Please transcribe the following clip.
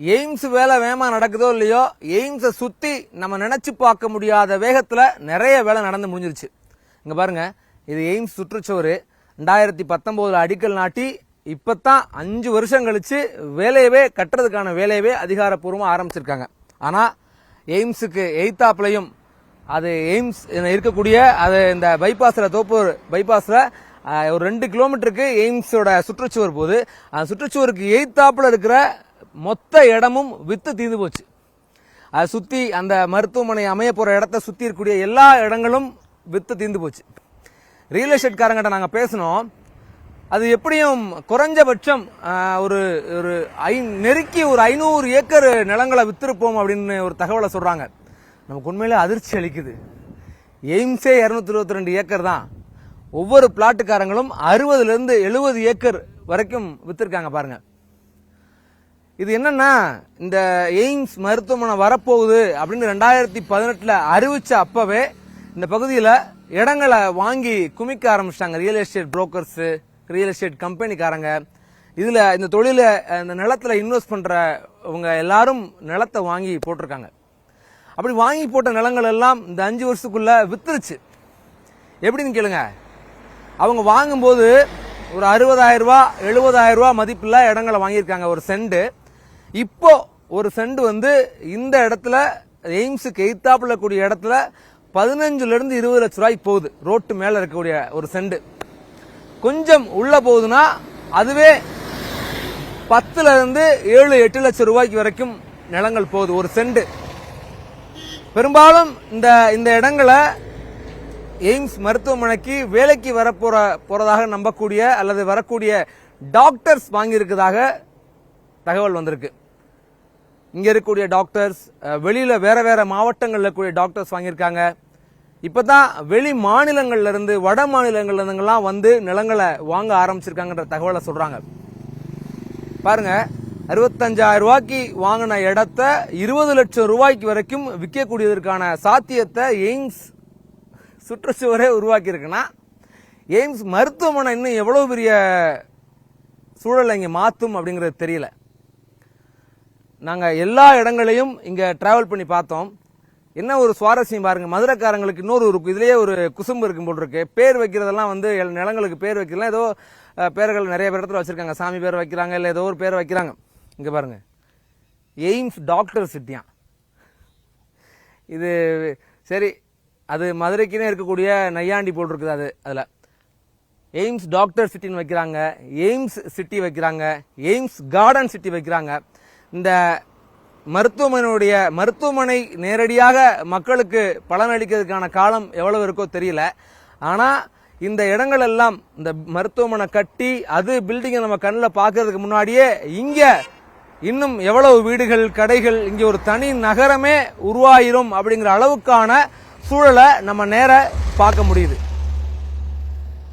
AIIMS வேலை வேகமா நடக்குதோ இல்லையோ எய்ம்ஸை சுற்றி நம்ம நினச்சி பார்க்க முடியாத வேகத்தில் நிறைய வேலை நடந்து முடிஞ்சிருச்சு. இங்கே பாருங்கள் இது எய்ம்ஸ் சுற்றுச்சுவர். ரெண்டாயிரத்தி பத்தொம்போதில் அடிக்கல் நாட்டி இப்பதான் அஞ்சு வருஷம் கழித்து வேலையவே கட்டுறதுக்கான வேலையவே அதிகாரப்பூர்வமாக ஆரம்பிச்சிருக்காங்க. ஆனால் எய்ம்ஸுக்கு எய்த்தாப்லையும் அது எய்ம்ஸ் இருக்கக்கூடிய அது இந்த பைபாஸில் தோப்பூர் பைபாஸில் ஒரு ரெண்டு கிலோமீட்டருக்கு எய்ம்ஸோட சுற்றுச்சுவர் போகுது. அந்த சுற்றுச்சுவருக்கு எய்த்தாப்பில் இருக்கிற மொத்த இடமும் வித்து தீர்ந்து போச்சு. அதை சுற்றி அந்த மருத்துவமனை அமைய போகிற இடத்த சுற்றி இருக்கக்கூடிய எல்லா இடங்களும் வித்து தீர்ந்து போச்சு. ரியல் எஸ்டேட்காரங்கிட்ட நாங்கள் பேசினோம். அது எப்படியும் குறைஞ்சபட்சம் ஒரு ஒரு ஐ நெருக்கி ஒரு ஐநூறு ஏக்கர் நிலங்களை வித்திருப்போம் அப்படின்னு ஒரு தகவலை சொல்கிறாங்க நமக்கு உண்மையிலே அதிர்ச்சி அளிக்குது. எய்ம்ஸே இரநூத்தி இருபத்தி ரெண்டு ஏக்கர் தான். ஒவ்வொரு பிளாட்டுக்காரங்களும் அறுபதுலேருந்து எழுபது ஏக்கர் வரைக்கும் வித்திருக்காங்க பாருங்கள் இது என்னன்னா இந்த எய்ம்ஸ் மருத்துவமனை வரப்போகுது அப்படின்னு ரெண்டாயிரத்தி பதினெட்டுல அறிவிச்ச அப்பவே இந்த பகுதியில் இடங்களை வாங்கி குமிக்க ஆரம்பிச்சிட்டாங்க. Real estate brokers real estate கம்பெனிக்காரங்க இதுல இந்த தொழில இந்த நிலத்துல இன்வெஸ்ட் பண்றவங்க எல்லாரும் நிலத்தை வாங்கி போட்டிருக்காங்க. அப்படி வாங்கி போட்ட நிலங்கள் எல்லாம் இந்த அஞ்சு வருஷத்துக்குள்ள வித்துருச்சு. எப்படின்னு கேளுங்க. அவங்க வாங்கும்போது ஒரு அறுபதாயிரம் ரூபா எழுபதாயிரம் ரூபா மதிப்புள்ள இடங்களை வாங்கியிருக்காங்க. ஒரு செண்டு இப்போ ஒரு செண்டு வந்து இந்த இடத்துல எய்ம்ஸுக்கு எய்த்தாப்புல கூடிய இடத்துல பதினஞ்சுல இருந்து இருபது லட்ச ரூபாய்க்கு போகுது. ரோட்டு மேல இருக்கக்கூடிய ஒரு செண்டு கொஞ்சம் உள்ள போகுதுன்னா அதுவே பத்துல இருந்து ஏழு எட்டு லட்சம் ரூபாய்க்கு வரைக்கும் நிலங்கள் போகுது. ஒரு செண்டு பெரும்பாலும் இந்த இந்த இடங்களை எய்ம்ஸ் மருத்துவமனைக்கு வேலைக்கு வரப்போற போறதாக நம்பக்கூடிய அல்லது வரக்கூடிய டாக்டர்ஸ் வாங்கியிருக்கிறதாக தகவல் வந்திருக்கு. இங்கே இருக்கக்கூடிய டாக்டர்ஸ் வெளியில் வேறு வேறு மாவட்டங்களில் இருக்கக்கூடிய டாக்டர்ஸ் வாங்கியிருக்காங்க. இப்போ தான் வெளி மாநிலங்கள்லேருந்து வட மாநிலங்கள்லேருந்துங்கெல்லாம் வந்து நிலங்களை வாங்க ஆரம்பிச்சிருக்காங்கன்ற தகவலை சொல்கிறாங்க பாருங்க அறுபத்தஞ்சாயிரம் ரூபாய்க்கு வாங்கின இடத்த இருபது லட்சம் ரூபாய்க்கு வரைக்கும் விற்கக்கூடியதற்கான சாத்தியத்தை எய்ம்ஸ் சுற்றுச்சுவரே உருவாக்கியிருக்குன்னா எய்ம்ஸ் மருத்துவமனை இன்னும் எவ்வளோ பெரிய சூழலை இங்கே மாற்றும் அப்படிங்கிறது தெரியல. நாங்கள் எல்லா இடங்களையும் இங்கே டிராவல் பண்ணி பார்த்தோம். என்ன ஒரு சுவாரஸ்யம் பாருங்க மதுரைக்காரங்களுக்கு இன்னொரு ஒரு இதுலேயே ஒரு குசும்பு இருக்கும் போல் இருக்கு. பேர் வைக்கிறதெல்லாம் வந்து நிலங்களுக்கு பேர் வைக்கிறதுலாம் ஏதோ பேர்கள் நிறைய பேர் இடத்துல வச்சுருக்காங்க. சாமி பேர் வைக்கிறாங்க இல்லை ஏதோ ஒரு பேர் வைக்கிறாங்க. இங்கே பாருங்க. எய்ம்ஸ் டாக்டர் சிட்டியா? இது சரி அது மதுரைக்குன்னே இருக்கக்கூடிய நையாண்டி போட்டிருக்குது அது அதில். எய்ம்ஸ் டாக்டர் சிட்டின்னு வைக்கிறாங்க எய்ம்ஸ் சிட்டி வைக்கிறாங்க எய்ம்ஸ் கார்டன் சிட்டி வைக்கிறாங்க. இந்த மருத்துவமனையுடைய மருத்துவமனை நேரடியாக மக்களுக்கு பலனளிக்கிறதுக்கான காலம் எவ்வளவு இருக்கோ தெரியல. ஆனால் இந்த இடங்கள் எல்லாம் இந்த மருத்துவமனை கட்டி அது பில்டிங்கை நம்ம கண்ணில் பார்க்கறதுக்கு முன்னாடியே இங்கே இன்னும் எவ்வளவு வீடுகள் கடைகள் இங்கே ஒரு தனி நகரமே உருவாயிரும் அப்படிங்கிற அளவுக்கான சூழலை நம்ம நேர பார்க்க முடியுது.